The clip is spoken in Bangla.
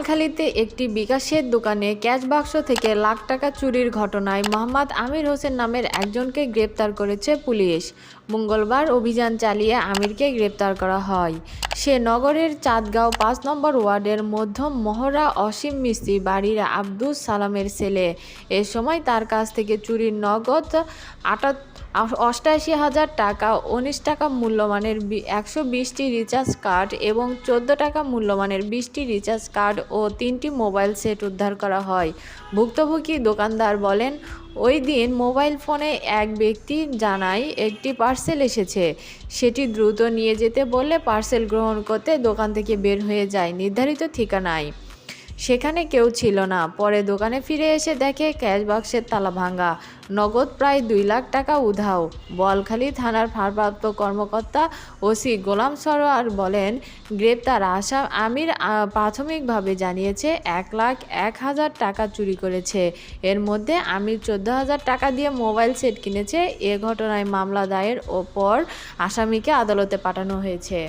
বোয়ালখালীতে একটি বিকাশের দোকানে ক্যাশ বাক্স থেকে লাখ টাকা চুরির ঘটনায় মোহাম্মদ আমির হোসেন নামের একজনকে গ্রেপ্তার করেছে পুলিশ। মঙ্গলবার অভিযান চালিয়ে আমিরকে গ্রেপ্তার করা হয়। সে নগরের চাঁদগাঁও পাঁচ নম্বর ওয়ার্ডের মধ্যম মহড়া অসীম মিস্ত্রি বাড়ির আব্দুস সালামের ছেলে। এ সময় তার কাছ থেকে চুরির নগদ আটা অষ্টাশি হাজার টাকা, উনিশ টাকা মূল্যমানের একশো বিশটি রিচার্জ কার্ড এবং চোদ্দ টাকা মূল্যমানের বিশটি রিচার্জ কার্ড ও তিনটি মোবাইল সেট উদ্ধার করা হয়। ভুক্তভোগী দোকানদার বলেন, ওই দিন মোবাইল ফোনে এক ব্যক্তি জানায় একটি পার্সেল এসেছে। সেটি দ্রুত নিয়ে যেতে বললে পার্সেল গ্রহণ করতে দোকান থেকে বের হয়ে যায়। নির্ধারিত ঠিকানায়। সেখানে কেউ ছিল না। পরে দোকানে ফিরে এসে দেখে ক্যাশ বাক্সের তালা ভাঙা। নগদ প্রায় দুই লাখ টাকা উধাও। বলখালী থানার ভারপ্রাপ্ত কর্মকর্তা ওসি গোলাম সরোয়ার বলেন, গ্রেপ্তার আসাম আমির প্রাথমিকভাবে জানিয়েছে, এক লাখ এক হাজার টাকা চুরি করেছে। এর মধ্যে আমির চোদ্দ হাজার টাকা দিয়ে মোবাইল সেট কিনেছে। এ ঘটনায় মামলা দায়ের ওপর আসামিকে আদালতে পাঠানো হয়েছে।